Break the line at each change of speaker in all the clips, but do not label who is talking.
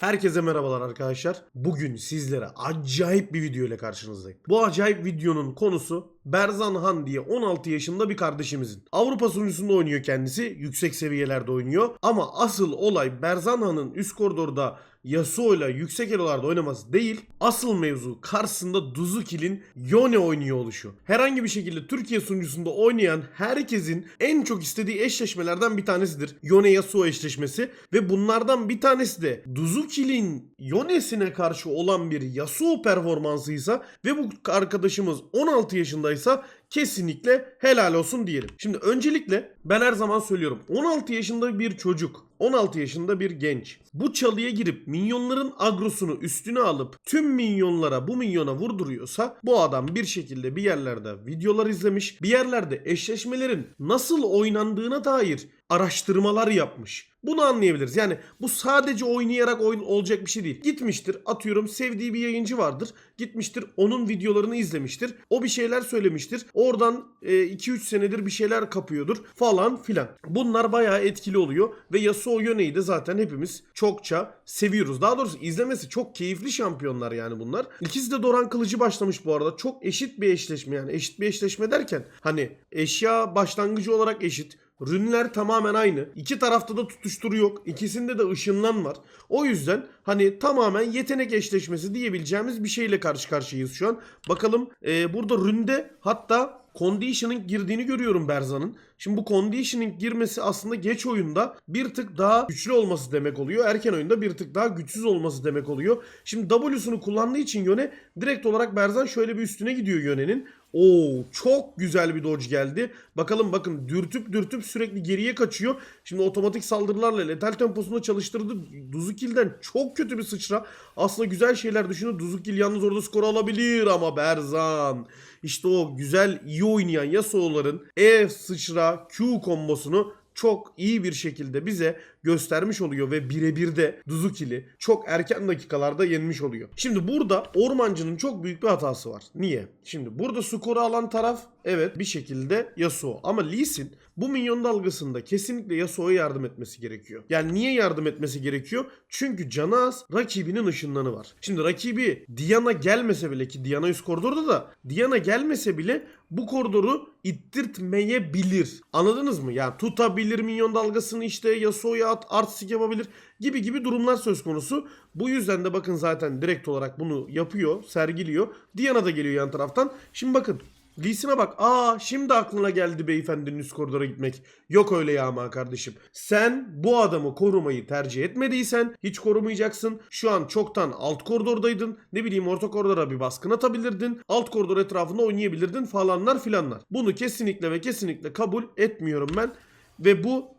Herkese merhabalar arkadaşlar. Bugün sizlere acayip bir video ile karşınızdayım. Bu acayip videonun konusu Berzan Han diye 16 yaşında bir kardeşimizin. Avrupa sunucusunda oynuyor kendisi. Yüksek seviyelerde oynuyor. Ama asıl olay Berzan Han'ın üst koridorda Yasuo ile yüksek elolarda oynaması değil. Asıl mevzu karşısında Duzukil'in Yone oynuyor oluşu. Herhangi bir şekilde Türkiye sunucusunda oynayan herkesin en çok istediği eşleşmelerden bir tanesidir. Yone Yasuo eşleşmesi ve bunlardan bir tanesi de Duzukil'in Yone'sine karşı olan bir Yasuo performansıysa ve bu arkadaşımız 16 yaşındaysa kesinlikle helal olsun diyelim. Şimdi öncelikle ben her zaman söylüyorum 16 yaşında bir çocuk 16 yaşında bir genç. Bu çalıya girip minyonların agrosunu üstüne alıp tüm minyonlara bu minyona vurduruyorsa bu adam bir şekilde bir yerlerde videolar izlemiş, bir yerlerde eşleşmelerin nasıl oynandığına dair araştırmalar yapmış. Bunu anlayabiliriz. Yani bu sadece oynayarak oyun olacak bir şey değil. Gitmiştir atıyorum sevdiği bir yayıncı vardır. Gitmiştir onun videolarını izlemiştir. O bir şeyler söylemiştir. Oradan 2-3 senedir bir şeyler kapıyordur falan filan. Bunlar bayağı etkili oluyor ve Yasuo Yone'yi de zaten hepimiz çokça seviyoruz. Daha doğrusu izlemesi çok keyifli şampiyonlar yani bunlar. İkisi de Doran Kılıcı başlamış bu arada. Çok eşit bir eşleşme yani. Eşit bir eşleşme derken hani eşya başlangıcı olarak eşit. Rünler tamamen aynı. İki tarafta da tutuşturu yok. İkisinde de ışınlan var. O yüzden hani tamamen yetenek eşleşmesi diyebileceğimiz bir şeyle karşı karşıyayız şu an. Bakalım e, burada ründe hatta conditioning girdiğini görüyorum Berzan'ın. Şimdi bu conditioning girmesi aslında geç oyunda bir tık daha güçlü olması demek oluyor. Erken oyunda bir tık daha güçsüz olması demek oluyor. Şimdi W'sunu kullandığı için Yone direkt olarak Berzan şöyle bir üstüne gidiyor Yone'nin. Oo çok güzel bir dodge geldi. Bakalım bakın dürtüp dürtüp sürekli geriye kaçıyor. Şimdi otomatik saldırılarla letal temposunda çalıştırdı. Duzukil'den çok kötü bir sıçra. Aslında güzel şeyler düşünüyor. Duzukil yalnız orada skor alabilir ama Berzan. İşte o güzel iyi oynayan Yasuo'ların E sıçra Q kombosunu çok iyi bir şekilde bize göstermiş oluyor ve birebir de Duzukil'i çok erken dakikalarda yenmiş oluyor. Şimdi burada Ormancı'nın çok büyük bir hatası var. Niye? Şimdi burada skoru alan taraf evet bir şekilde Yasuo ama Lee Sin bu minyon dalgasında kesinlikle Yasuo'ya yardım etmesi gerekiyor. Yani niye yardım etmesi gerekiyor? Çünkü canı az rakibinin ışınlanı var. Şimdi rakibi Diana gelmese bile ki Diana üst koridorda da Diana gelmese bile bu koridoru ittirtmeyebilir. Anladınız mı? Yani tutabilir minyon dalgasını işte Yasuo'ya at, artistik yapabilir gibi gibi durumlar söz konusu. Bu yüzden de bakın zaten direkt olarak bunu yapıyor, sergiliyor. Diana da geliyor yan taraftan. Şimdi bakın Lee'sine bak. Aa şimdi aklına geldi beyefendinin üst koridora gitmek. Yok öyle ya ama kardeşim. Sen bu adamı korumayı tercih etmediysen hiç korumayacaksın. Şu an çoktan alt koridordaydın. Ne bileyim orta koridora bir baskın atabilirdin. Alt koridor etrafında oynayabilirdin falanlar filanlar. Bunu kesinlikle ve kesinlikle kabul etmiyorum ben. Ve bu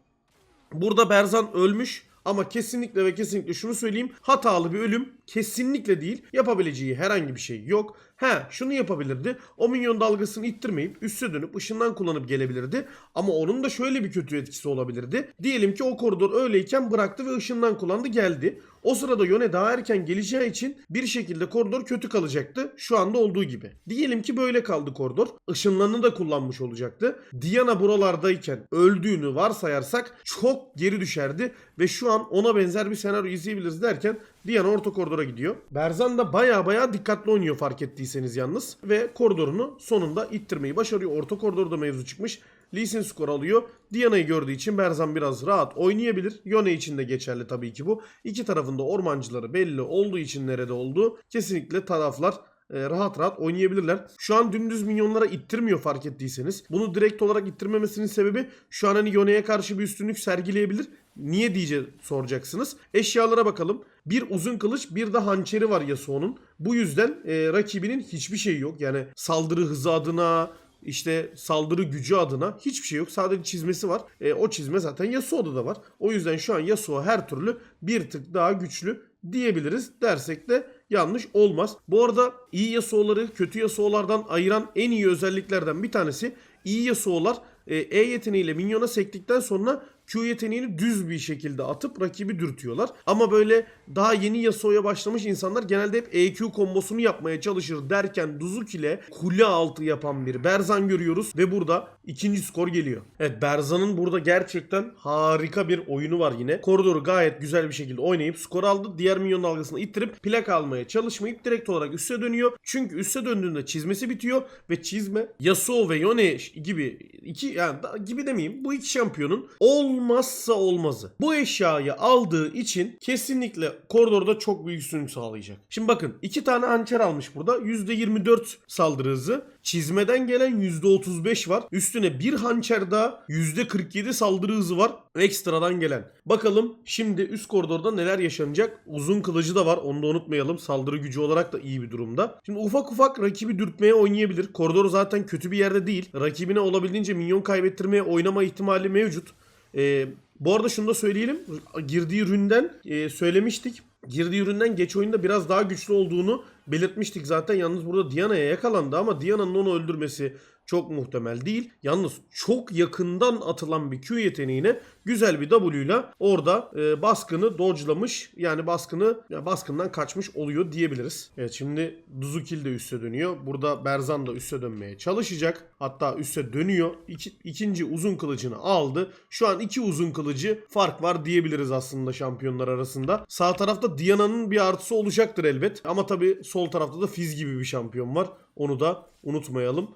burada Berzan ölmüş. Ama kesinlikle ve kesinlikle şunu söyleyeyim. Hatalı bir ölüm kesinlikle değil. Yapabileceği herhangi bir şey yok. He şunu yapabilirdi. O minyon dalgasını ittirmeyip üste dönüp ışından kullanıp gelebilirdi. Ama onun da şöyle bir kötü etkisi olabilirdi. Diyelim ki o koridor öyleyken bıraktı ve ışından kullandı geldi. O sırada Yone daha erken geleceği için bir şekilde koridor kötü kalacaktı. Şu anda olduğu gibi. Diyelim ki böyle kaldı koridor. Işınlarını da kullanmış olacaktı. Diana buralardayken öldüğünü varsayarsak çok geri düşerdi. Ve şu an ona benzer bir senaryo izleyebiliriz derken Diana orta koridora gidiyor. Berzan da baya baya dikkatli oynuyor fark ettiyseniz yalnız. Ve koridorunu sonunda ittirmeyi başarıyor. Orta koridorda mevzu çıkmış. Lee Sin skor alıyor. Diana'yı gördüğü için Berzan biraz rahat oynayabilir. Yone için de geçerli tabii ki bu. İki tarafında ormancıları belli olduğu için nerede olduğu kesinlikle taraflar e, rahat rahat oynayabilirler. Şu an dümdüz minyonlara ittirmiyor fark ettiyseniz. Bunu direkt olarak ittirmemesinin sebebi şu an hani Yone'ye karşı bir üstünlük sergileyebilir. Niye diye soracaksınız. Eşyalara bakalım. Bir uzun kılıç bir de hançeri var Yasuo'nun. Bu yüzden e, rakibinin hiçbir şeyi yok. Yani saldırı hızı adına işte saldırı gücü adına hiçbir şey yok. Sadece çizmesi var. E, o çizme zaten Yasuo'da da var. O yüzden şu an Yasuo her türlü bir tık daha güçlü diyebiliriz dersek de yanlış olmaz. Bu arada iyi Yasuo'ları kötü Yasuo'lardan ayıran en iyi özelliklerden bir tanesi iyi Yasuo'lar e, E yeteneğiyle minyona sektikten sonra Q yeteneğini düz bir şekilde atıp rakibi dürtüyorlar. Ama böyle daha yeni Yasuo'ya başlamış insanlar genelde hep EQ kombosunu yapmaya çalışır derken Duzuk ile kule altı yapan bir Berzan görüyoruz. Ve burada ikinci skor geliyor. Evet Berzan'ın burada gerçekten harika bir oyunu var yine. Koridoru gayet güzel bir şekilde oynayıp skor aldı. Diğer minyon dalgasını ittirip plak almaya çalışmayıp direkt olarak üste dönüyor. Çünkü üste döndüğünde çizmesi bitiyor ve çizme Yasuo ve Yone gibi iki yani gibi demeyeyim bu iki şampiyonun olmazsa olmazı. Bu eşyayı aldığı için kesinlikle koridorda çok büyük üstünlük sağlayacak. Şimdi bakın iki tane hançer almış burada. %24 saldırı hızı. Çizmeden gelen %35 var. Üstüne bir hançer daha %47 saldırı hızı var. Ekstradan gelen. Bakalım şimdi üst koridorda neler yaşanacak. Uzun kılıcı da var. Onu da unutmayalım. Saldırı gücü olarak da iyi bir durumda. Şimdi ufak ufak rakibi dürtmeye oynayabilir. Koridor zaten kötü bir yerde değil. Rakibine olabildiğince minyon kaybettirmeye oynama ihtimali mevcut. Ee, bu arada şunu da söyleyelim. Girdiği üründen e, söylemiştik. Girdiği üründen geç oyunda biraz daha güçlü olduğunu belirtmiştik zaten. Yalnız burada Diana'ya yakalandı ama Diana'nın onu öldürmesi çok muhtemel değil. Yalnız çok yakından atılan bir Q yeteneğine güzel bir W ile orada e, baskını dodge'lamış. Yani baskını ya baskından kaçmış oluyor diyebiliriz. Evet şimdi Duzukil de üste dönüyor. Burada Berzan da üste dönmeye çalışacak. Hatta üste dönüyor. İki, ikinci uzun kılıcını aldı. Şu an iki uzun kılıcı fark var diyebiliriz aslında şampiyonlar arasında. Sağ tarafta Diana'nın bir artısı olacaktır elbet. Ama tabii sol tarafta da Fizz gibi bir şampiyon var. Onu da unutmayalım.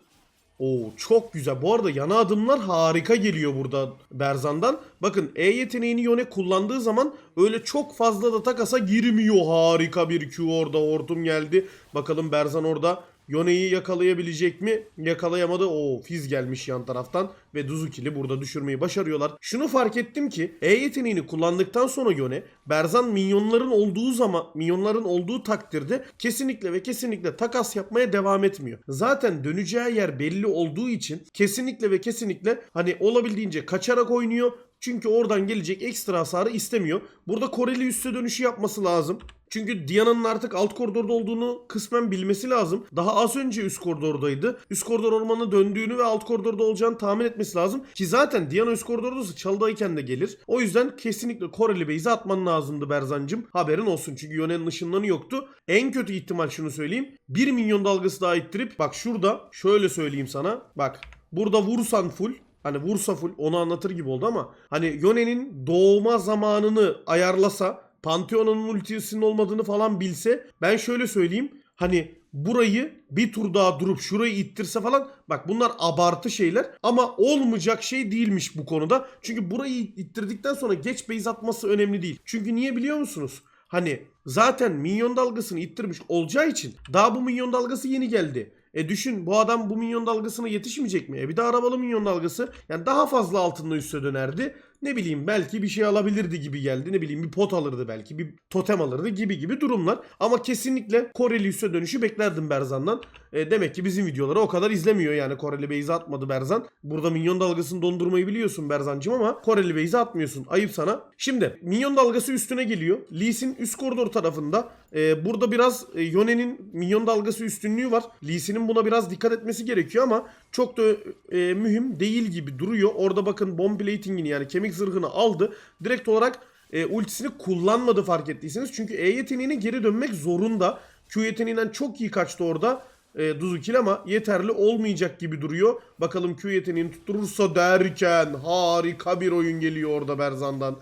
Oo çok güzel. Bu arada yana adımlar harika geliyor burada Berzan'dan. Bakın E yeteneğini Yone kullandığı zaman öyle çok fazla da takasa girmiyor. Harika bir Q orada hortum geldi. Bakalım Berzan orada Yone'yi yakalayabilecek mi? Yakalayamadı. Oo Fiz gelmiş yan taraftan ve Duzukil'i burada düşürmeyi başarıyorlar. Şunu fark ettim ki E yeteneğini kullandıktan sonra Yone Berzan minyonların olduğu zaman minyonların olduğu takdirde kesinlikle ve kesinlikle takas yapmaya devam etmiyor. Zaten döneceği yer belli olduğu için kesinlikle ve kesinlikle hani olabildiğince kaçarak oynuyor. Çünkü oradan gelecek ekstra hasarı istemiyor. Burada Koreli üste dönüşü yapması lazım. Çünkü Diana'nın artık alt koridorda olduğunu kısmen bilmesi lazım. Daha az önce üst koridordaydı. Üst koridor ormanına döndüğünü ve alt koridorda olacağını tahmin etmesi lazım. Ki zaten Diana üst koridorda çalıdayken de gelir. O yüzden kesinlikle Koreli base'e atman lazımdı Berzancım. Haberin olsun çünkü Yone'nin ışınlanı yoktu. En kötü ihtimal şunu söyleyeyim. 1 milyon dalgası daha ittirip bak şurada şöyle söyleyeyim sana. Bak burada vursan full Hani vursa full onu anlatır gibi oldu ama hani Yone'nin doğma zamanını ayarlasa Pantheon'un ultisinin olmadığını falan bilse ben şöyle söyleyeyim. Hani burayı bir tur daha durup şurayı ittirse falan bak bunlar abartı şeyler ama olmayacak şey değilmiş bu konuda. Çünkü burayı ittirdikten sonra geç base atması önemli değil. Çünkü niye biliyor musunuz? Hani zaten minyon dalgasını ittirmiş olacağı için daha bu minyon dalgası yeni geldi. E düşün bu adam bu minyon dalgasına yetişmeyecek mi? E bir de arabalı minyon dalgası yani daha fazla altında üste dönerdi. Ne bileyim belki bir şey alabilirdi gibi geldi. Ne bileyim bir pot alırdı belki bir totem alırdı gibi gibi durumlar. Ama kesinlikle Koreli üste dönüşü beklerdim Berzan'dan. E demek ki bizim videoları o kadar izlemiyor yani Koreli Beyze atmadı Berzan. Burada minyon dalgasını dondurmayı biliyorsun Berzancım ama Koreli Beyze atmıyorsun. Ayıp sana. Şimdi minyon dalgası üstüne geliyor. Lee Sin üst koridor tarafında. E, burada biraz e, Yone'nin minyon dalgası üstünlüğü var. Lee Sin'in buna biraz dikkat etmesi gerekiyor ama çok da e, mühim değil gibi duruyor. Orada bakın bomb plating'ini yani kemik zırhını aldı. Direkt olarak e, ultisini kullanmadı fark ettiyseniz. Çünkü E yeteneğine geri dönmek zorunda. Q yeteneğinden çok iyi kaçtı orada e, Duzukil ama yeterli olmayacak gibi duruyor. Bakalım Q yeteneğini tutturursa derken harika bir oyun geliyor orada Berzan'dan.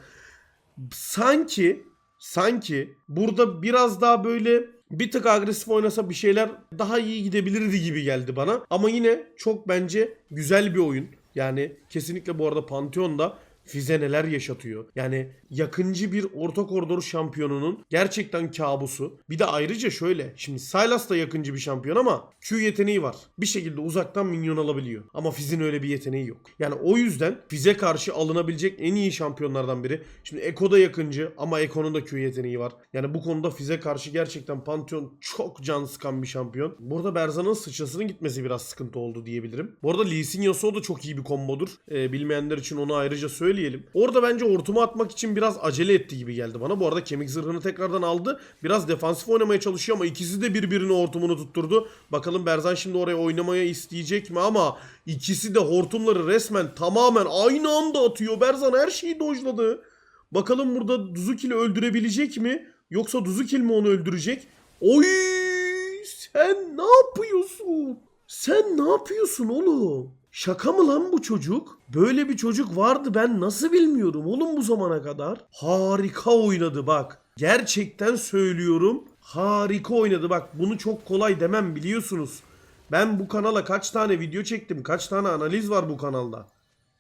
Sanki sanki burada biraz daha böyle bir tık agresif oynasa bir şeyler daha iyi gidebilirdi gibi geldi bana. Ama yine çok bence güzel bir oyun. Yani kesinlikle bu arada Pantheon'da Fize neler yaşatıyor. Yani yakıncı bir orta koridor şampiyonunun gerçekten kabusu. Bir de ayrıca şöyle. Şimdi Sylas da yakıncı bir şampiyon ama Q yeteneği var. Bir şekilde uzaktan minyon alabiliyor. Ama Fizz'in öyle bir yeteneği yok. Yani o yüzden Fizz'e karşı alınabilecek en iyi şampiyonlardan biri. Şimdi Eko da yakıncı ama Eko'nun da Q yeteneği var. Yani bu konuda Fizz'e karşı gerçekten Pantheon çok can sıkan bir şampiyon. Burada Berzan'ın sıçrasının gitmesi biraz sıkıntı oldu diyebilirim. Bu arada Lee Sin Yasuo da çok iyi bir kombodur. Ee, bilmeyenler için onu ayrıca söyleyelim. Orada bence hortumu atmak için biraz acele etti gibi geldi bana. Bu arada kemik zırhını tekrardan aldı. Biraz defansif oynamaya çalışıyor ama ikisi de birbirine hortumunu tutturdu. Bakalım Berzan şimdi oraya oynamaya isteyecek mi ama ikisi de hortumları resmen tamamen aynı anda atıyor. Berzan her şeyi dojladı. Bakalım burada Duzukil'i öldürebilecek mi? Yoksa Duzukil mi onu öldürecek? Oy! Sen ne yapıyorsun? Sen ne yapıyorsun oğlum? Şaka mı lan bu çocuk? Böyle bir çocuk vardı ben nasıl bilmiyorum oğlum bu zamana kadar. Harika oynadı bak. Gerçekten söylüyorum. Harika oynadı bak. Bunu çok kolay demem biliyorsunuz. Ben bu kanala kaç tane video çektim. Kaç tane analiz var bu kanalda.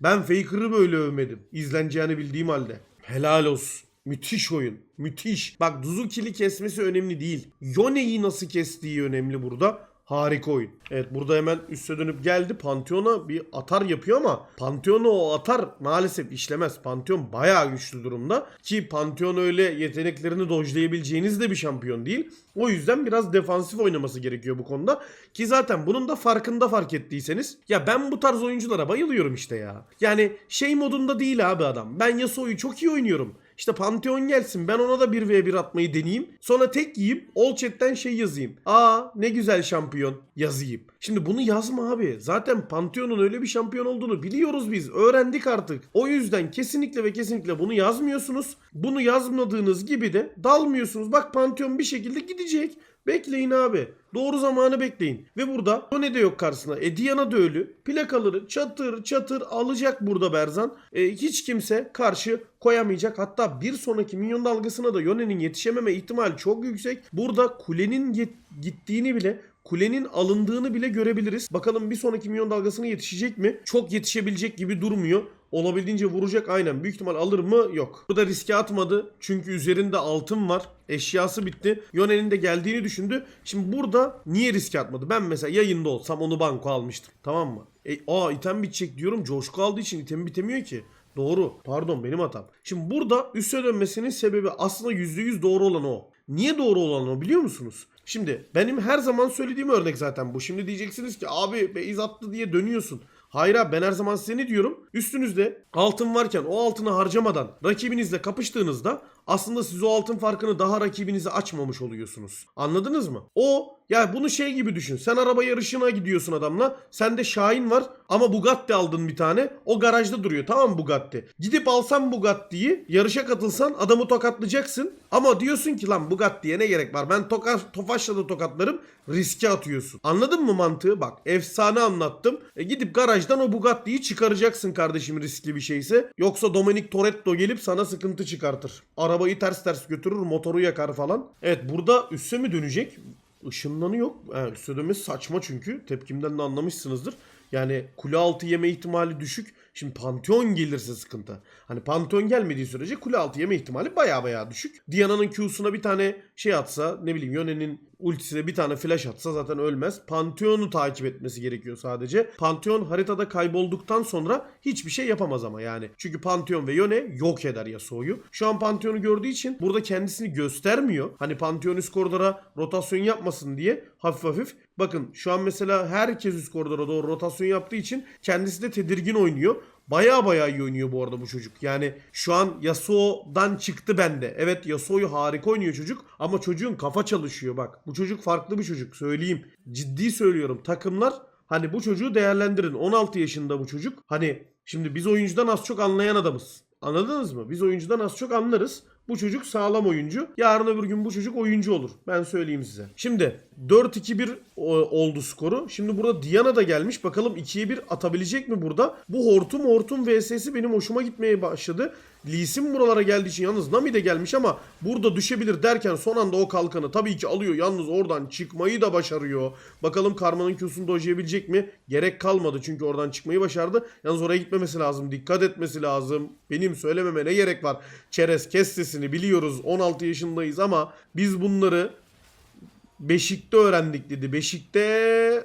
Ben Faker'ı böyle övmedim. İzleneceğini bildiğim halde. Helal olsun. Müthiş oyun. Müthiş. Bak Duzukili kesmesi önemli değil. Yone'yi nasıl kestiği önemli burada. Harika oyun. Evet burada hemen üste dönüp geldi. Pantheon'a bir atar yapıyor ama Pantheon'a o atar maalesef işlemez. Pantheon bayağı güçlü durumda. Ki Pantheon öyle yeteneklerini dojlayabileceğiniz de bir şampiyon değil. O yüzden biraz defansif oynaması gerekiyor bu konuda. Ki zaten bunun da farkında fark ettiyseniz. Ya ben bu tarz oyunculara bayılıyorum işte ya. Yani şey modunda değil abi adam. Ben Yasuo'yu çok iyi oynuyorum. İşte Pantheon gelsin ben ona da 1v1 atmayı deneyeyim. Sonra tek yiyip all chat'ten şey yazayım. Aa ne güzel şampiyon yazayım. Şimdi bunu yazma abi. Zaten Pantheon'un öyle bir şampiyon olduğunu biliyoruz biz. Öğrendik artık. O yüzden kesinlikle ve kesinlikle bunu yazmıyorsunuz. Bunu yazmadığınız gibi de dalmıyorsunuz. Bak Pantheon bir şekilde gidecek. Bekleyin abi. Doğru zamanı bekleyin. Ve burada Yone de yok karşısına. E Diana da ölü. Plakaları çatır çatır alacak burada Berzan. E, hiç kimse karşı koyamayacak. Hatta bir sonraki minyon dalgasına da Yone'nin yetişememe ihtimali çok yüksek. Burada kulenin gittiğini bile kulenin alındığını bile görebiliriz. Bakalım bir sonraki milyon dalgasına yetişecek mi? Çok yetişebilecek gibi durmuyor. Olabildiğince vuracak aynen. Büyük ihtimal alır mı? Yok. Burada riske atmadı. Çünkü üzerinde altın var. Eşyası bitti. Yone'nin de geldiğini düşündü. Şimdi burada niye riske atmadı? Ben mesela yayında olsam onu banko almıştım. Tamam mı? E, aa item bitecek diyorum. Coşku aldığı için item bitemiyor ki. Doğru. Pardon benim hatam. Şimdi burada üste dönmesinin sebebi aslında %100 doğru olan o. Niye doğru olan o biliyor musunuz? Şimdi benim her zaman söylediğim örnek zaten bu. Şimdi diyeceksiniz ki abi Beyz attı diye dönüyorsun. Hayır abi ben her zaman size ne diyorum? Üstünüzde altın varken o altını harcamadan rakibinizle kapıştığınızda aslında siz o altın farkını daha rakibinize açmamış oluyorsunuz. Anladınız mı? O ya bunu şey gibi düşün. Sen araba yarışına gidiyorsun adamla. Sende Şahin var ama Bugatti aldın bir tane. O garajda duruyor tamam Bugatti? Gidip alsan Bugatti'yi yarışa katılsan adamı tokatlayacaksın. Ama diyorsun ki lan Bugatti'ye ne gerek var? Ben toka, Tofaş'la da tokatlarım. Riske atıyorsun. Anladın mı mantığı? Bak efsane anlattım. E gidip garajdan o Bugatti'yi çıkaracaksın kardeşim riskli bir şeyse. Yoksa Dominic Toretto gelip sana sıkıntı çıkartır. Arabayı ters ters götürür motoru yakar falan. Evet burada üsse mi dönecek? Işınlanı yok. Yani üste dönmesi saçma çünkü. Tepkimden de anlamışsınızdır. Yani kule altı yeme ihtimali düşük. Şimdi Pantheon gelirse sıkıntı. Hani Pantheon gelmediği sürece kule altı yeme ihtimali baya baya düşük. Diana'nın Q'suna bir tane şey atsa ne bileyim Yone'nin ultisine bir tane flash atsa zaten ölmez. Pantheon'u takip etmesi gerekiyor sadece. Pantheon haritada kaybolduktan sonra hiçbir şey yapamaz ama yani. Çünkü Pantheon ve Yone yok eder Yasuo'yu. Şu an Pantheon'u gördüğü için burada kendisini göstermiyor. Hani Pantheon üst koridora rotasyon yapmasın diye hafif hafif. Bakın şu an mesela herkes üst koridora doğru rotasyon yaptığı için kendisi de tedirgin oynuyor. Baya baya iyi oynuyor bu arada bu çocuk. Yani şu an Yasuo'dan çıktı bende. Evet Yasuo'yu harika oynuyor çocuk. Ama çocuğun kafa çalışıyor bak. Bu çocuk farklı bir çocuk söyleyeyim. Ciddi söylüyorum. Takımlar hani bu çocuğu değerlendirin. 16 yaşında bu çocuk. Hani şimdi biz oyuncudan az çok anlayan adamız. Anladınız mı? Biz oyuncudan az çok anlarız. Bu çocuk sağlam oyuncu. Yarın öbür gün bu çocuk oyuncu olur. Ben söyleyeyim size. Şimdi 4-2-1 o- oldu skoru. Şimdi burada Diana da gelmiş. Bakalım 2'ye 1 atabilecek mi burada? Bu hortum hortum vs'si benim hoşuma gitmeye başladı. Lee buralara geldiği için yalnız Nami de gelmiş ama burada düşebilir derken son anda o kalkanı tabii ki alıyor. Yalnız oradan çıkmayı da başarıyor. Bakalım Karma'nın Q'sunu dojlayabilecek mi? Gerek kalmadı çünkü oradan çıkmayı başardı. Yalnız oraya gitmemesi lazım. Dikkat etmesi lazım. Benim söylememe ne gerek var? Çerez kes sesini biliyoruz. 16 yaşındayız ama biz bunları Beşik'te öğrendik dedi. Beşik'te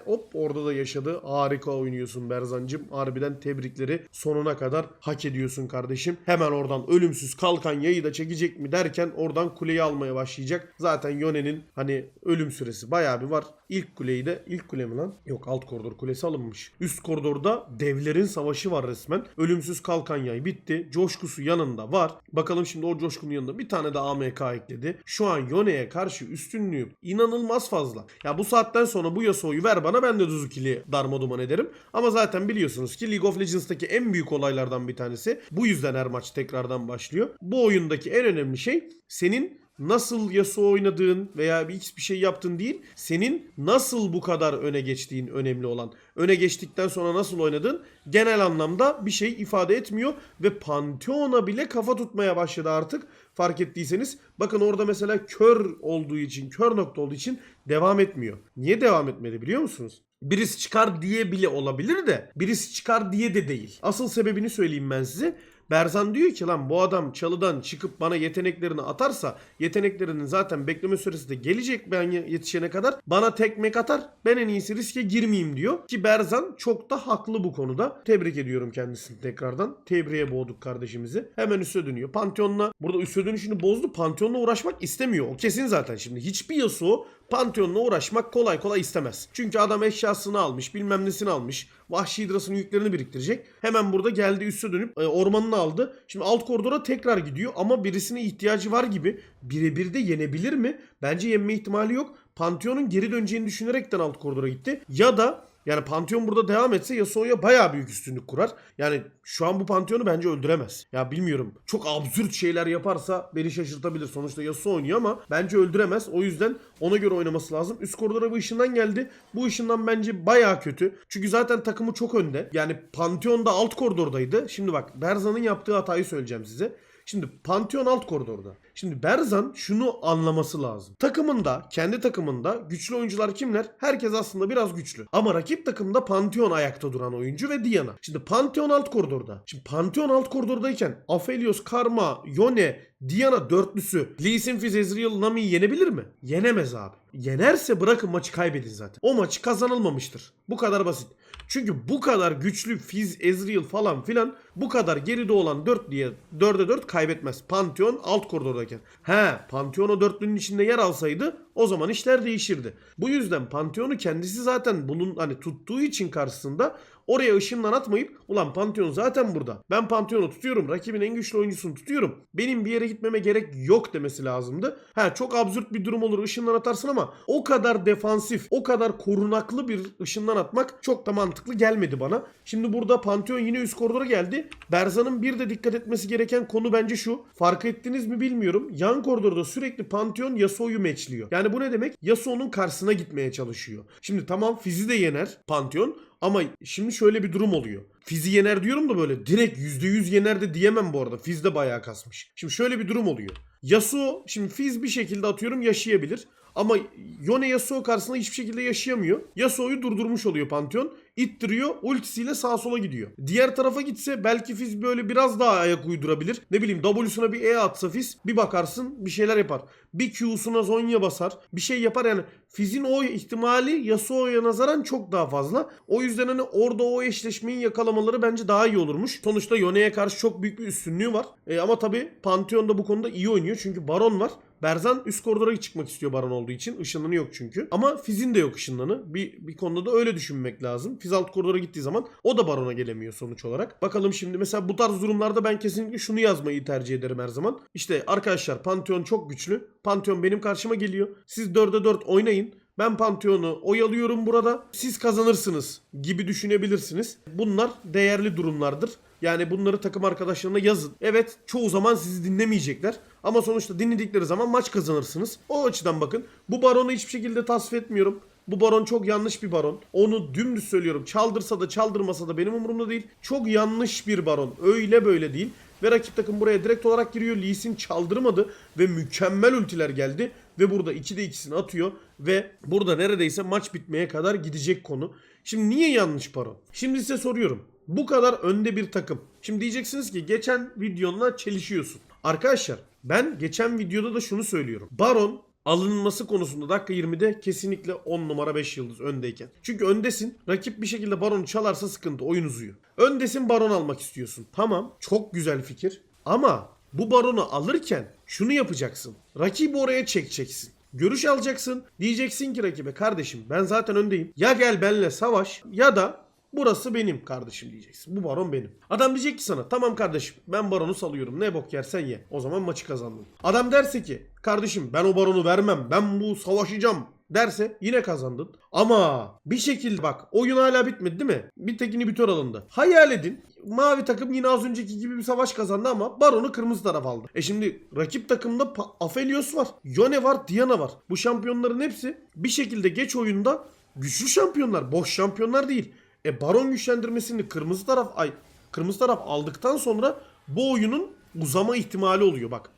hop orada da yaşadı. Harika oynuyorsun Berzancım. Harbiden tebrikleri sonuna kadar hak ediyorsun kardeşim. Hemen oradan ölümsüz kalkan yayı da çekecek mi derken oradan kuleyi almaya başlayacak. Zaten Yone'nin hani ölüm süresi bayağı bir var. İlk kuleyi de ilk kule mi lan? Yok alt koridor kulesi alınmış. Üst koridorda devlerin savaşı var resmen. Ölümsüz kalkan yay bitti. Coşkusu yanında var. Bakalım şimdi o coşkunun yanında bir tane de AMK ekledi. Şu an Yone'ye karşı üstünlüğü inanılmaz fazla. Ya bu saatten sonra bu Yasuo'yu ver bana ben de Duzukili darmaduman ederim. Ama zaten biliyorsunuz ki League of Legends'taki en büyük olaylardan bir tanesi. Bu yüzden her maç tekrardan başlıyor. Bu oyundaki en önemli şey senin nasıl Yasuo oynadığın veya bir bir şey yaptın değil. Senin nasıl bu kadar öne geçtiğin önemli olan. Öne geçtikten sonra nasıl oynadın genel anlamda bir şey ifade etmiyor. Ve Pantheon'a bile kafa tutmaya başladı artık. Fark ettiyseniz. Bakın orada mesela kör olduğu için, kör nokta olduğu için devam etmiyor. Niye devam etmedi biliyor musunuz? Birisi çıkar diye bile olabilir de birisi çıkar diye de değil. Asıl sebebini söyleyeyim ben size. Berzan diyor ki lan bu adam çalıdan çıkıp bana yeteneklerini atarsa yeteneklerinin zaten bekleme süresi de gelecek ben yetişene kadar. Bana tekmek atar ben en iyisi riske girmeyeyim diyor. Ki Berzan çok da haklı bu konuda. Tebrik ediyorum kendisini tekrardan. Tebriğe boğduk kardeşimizi. Hemen üste dönüyor. Pantheon'la burada üste dönüşünü bozdu. Pantheon'la uğraşmak istemiyor. O kesin zaten. Şimdi hiçbir Yasuo Pantheon'la uğraşmak kolay kolay istemez. Çünkü adam eşyasını almış, bilmem nesini almış. Vahşi hidrasının yüklerini biriktirecek. Hemen burada geldi üste dönüp e, ormanını aldı. Şimdi alt koridora tekrar gidiyor ama birisine ihtiyacı var gibi. Birebir de yenebilir mi? Bence yenme ihtimali yok. Pantheon'un geri döneceğini düşünerekten alt koridora gitti. Ya da yani Pantheon burada devam etse Yasuo'ya bayağı büyük üstünlük kurar. Yani şu an bu Pantheon'u bence öldüremez. Ya bilmiyorum. Çok absürt şeyler yaparsa beni şaşırtabilir. Sonuçta Yasuo oynuyor ama bence öldüremez. O yüzden ona göre oynaması lazım. Üst koridora bu ışından geldi. Bu ışından bence bayağı kötü. Çünkü zaten takımı çok önde. Yani Pantheon da alt koridordaydı. Şimdi bak Berzan'ın yaptığı hatayı söyleyeceğim size. Şimdi Pantheon alt koridorda. Şimdi Berzan şunu anlaması lazım. Takımında, kendi takımında güçlü oyuncular kimler? Herkes aslında biraz güçlü. Ama rakip takımda Pantheon ayakta duran oyuncu ve Diana. Şimdi Pantheon alt koridorda. Şimdi Pantheon alt koridordayken Aphelios, Karma, Yone, Diana dörtlüsü Lee Sin, Fizz, Ezreal, Nami'yi yenebilir mi? Yenemez abi. Yenerse bırakın maçı kaybedin zaten. O maçı kazanılmamıştır. Bu kadar basit. Çünkü bu kadar güçlü Fizz, Ezreal falan filan bu kadar geride olan 4 diye 4'e 4 kaybetmez. Pantheon alt koridordayken. He Pantheon o dörtlünün içinde yer alsaydı o zaman işler değişirdi. Bu yüzden Pantheon'u kendisi zaten bunun hani tuttuğu için karşısında oraya ışınlan atmayıp ulan Pantheon zaten burada. Ben Pantheon'u tutuyorum. Rakibin en güçlü oyuncusunu tutuyorum. Benim bir yere gitmeme gerek yok demesi lazımdı. Ha çok absürt bir durum olur ışınlan atarsın ama o kadar defansif, o kadar korunaklı bir ışınlan atmak çok da mantıklı gelmedi bana. Şimdi burada Pantheon yine üst koridora geldi. Berzan'ın bir de dikkat etmesi gereken konu bence şu. Fark ettiniz mi bilmiyorum. Yan koridorda sürekli Pantheon Yasuo'yu meçliyor. Yani bu ne demek? Yasuo'nun karşısına gitmeye çalışıyor. Şimdi tamam Fizz'i de yener Pantheon ama şimdi şöyle bir durum oluyor. Fizz'i yener diyorum da böyle direkt %100 yener de diyemem bu arada. Fizz de bayağı kasmış. Şimdi şöyle bir durum oluyor. Yasuo şimdi Fizz bir şekilde atıyorum yaşayabilir. Ama Yone Yasuo karşısında hiçbir şekilde yaşayamıyor. Yasuo'yu durdurmuş oluyor Pantheon. İttiriyor ultisiyle sağa sola gidiyor. Diğer tarafa gitse belki Fizz böyle biraz daha ayak uydurabilir. Ne bileyim W'suna bir E atsa Fizz bir bakarsın bir şeyler yapar. Bir Q'suna Zonya basar. Bir şey yapar yani. Fizz'in o ihtimali Yasuo'ya nazaran çok daha fazla. O yüzden hani orada o eşleşmeyi yakalamaları bence daha iyi olurmuş. Sonuçta Yone'ye karşı çok büyük bir üstünlüğü var. E, ama tabi Pantheon da bu konuda iyi oynuyor. Çünkü Baron var. Berzan üst koridora çıkmak istiyor Baron olduğu için. Işınlanı yok çünkü. Ama Fizz'in de yok ışınlanı. Bir, bir konuda da öyle düşünmek lazım. Fizz alt koridora gittiği zaman o da Baron'a gelemiyor sonuç olarak. Bakalım şimdi mesela bu tarz durumlarda ben kesinlikle şunu yazmayı tercih ederim her zaman. İşte arkadaşlar Pantheon çok güçlü. Pantheon benim karşıma geliyor. Siz 4'e 4 oynayın. Ben Pantheon'u oyalıyorum burada. Siz kazanırsınız gibi düşünebilirsiniz. Bunlar değerli durumlardır. Yani bunları takım arkadaşlarına yazın. Evet çoğu zaman sizi dinlemeyecekler. Ama sonuçta dinledikleri zaman maç kazanırsınız. O açıdan bakın. Bu baronu hiçbir şekilde tasvip etmiyorum. Bu baron çok yanlış bir baron. Onu dümdüz söylüyorum. Çaldırsa da çaldırmasa da benim umurumda değil. Çok yanlış bir baron. Öyle böyle değil. Ve rakip takım buraya direkt olarak giriyor. Lee Sin çaldırmadı ve mükemmel ultiler geldi. Ve burada 2'de 2'sini atıyor. Ve burada neredeyse maç bitmeye kadar gidecek konu. Şimdi niye yanlış baron? Şimdi size soruyorum. Bu kadar önde bir takım. Şimdi diyeceksiniz ki geçen videonla çelişiyorsun. Arkadaşlar ben geçen videoda da şunu söylüyorum. Baron alınması konusunda dakika 20'de kesinlikle 10 numara 5 yıldız öndeyken. Çünkü öndesin. Rakip bir şekilde baronu çalarsa sıkıntı. Oyun uzuyor. Öndesin baron almak istiyorsun. Tamam. Çok güzel fikir. Ama bu baronu alırken şunu yapacaksın. Rakibi oraya çekeceksin. Görüş alacaksın. Diyeceksin ki rakibe kardeşim ben zaten öndeyim. Ya gel benle savaş ya da Burası benim kardeşim diyeceksin. Bu baron benim. Adam diyecek ki sana tamam kardeşim ben baronu salıyorum. Ne bok yersen ye. O zaman maçı kazandın. Adam derse ki kardeşim ben o baronu vermem. Ben bu savaşacağım. Derse yine kazandın. Ama bir şekilde bak oyun hala bitmedi değil mi? Bir tek inhibitör alındı. Hayal edin. Mavi takım yine az önceki gibi bir savaş kazandı ama Baron'u kırmızı taraf aldı. E şimdi rakip takımda Aphelios var. Yone var, Diana var. Bu şampiyonların hepsi bir şekilde geç oyunda güçlü şampiyonlar. Boş şampiyonlar değil. E Baron güçlendirmesini kırmızı taraf ay kırmızı taraf aldıktan sonra bu oyunun uzama ihtimali oluyor bak.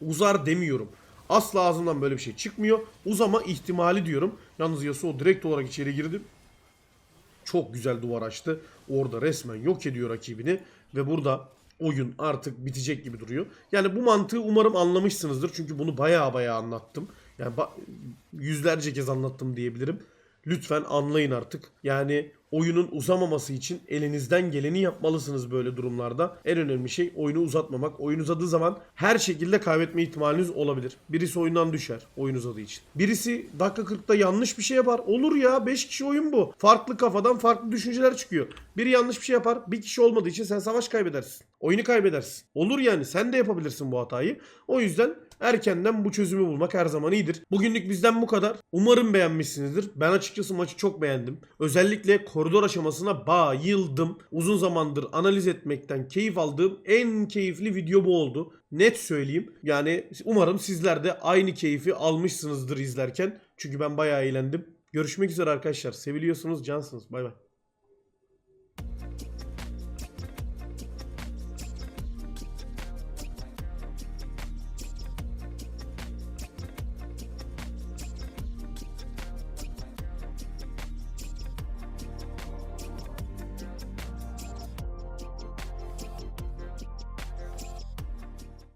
Uzar demiyorum. Asla ağzımdan böyle bir şey çıkmıyor. Uzama ihtimali diyorum. Yalnız Yasuo direkt olarak içeri girdi. Çok güzel duvar açtı. Orada resmen yok ediyor rakibini. Ve burada oyun artık bitecek gibi duruyor. Yani bu mantığı umarım anlamışsınızdır. Çünkü bunu baya baya anlattım. Yani yüzlerce kez anlattım diyebilirim. Lütfen anlayın artık. Yani oyunun uzamaması için elinizden geleni yapmalısınız böyle durumlarda. En önemli şey oyunu uzatmamak. Oyun uzadığı zaman her şekilde kaybetme ihtimaliniz olabilir. Birisi oyundan düşer oyun uzadığı için. Birisi dakika 40'ta yanlış bir şey yapar. Olur ya 5 kişi oyun bu. Farklı kafadan farklı düşünceler çıkıyor. Biri yanlış bir şey yapar. Bir kişi olmadığı için sen savaş kaybedersin. Oyunu kaybedersin. Olur yani sen de yapabilirsin bu hatayı. O yüzden erkenden bu çözümü bulmak her zaman iyidir. Bugünlük bizden bu kadar. Umarım beğenmişsinizdir. Ben açıkçası maçı çok beğendim. Özellikle koridor aşamasına bayıldım. Uzun zamandır analiz etmekten keyif aldığım en keyifli video bu oldu. Net söyleyeyim. Yani umarım sizler de aynı keyfi almışsınızdır izlerken. Çünkü ben bayağı eğlendim. Görüşmek üzere arkadaşlar. Seviliyorsunuz, cansınız. Bay bay.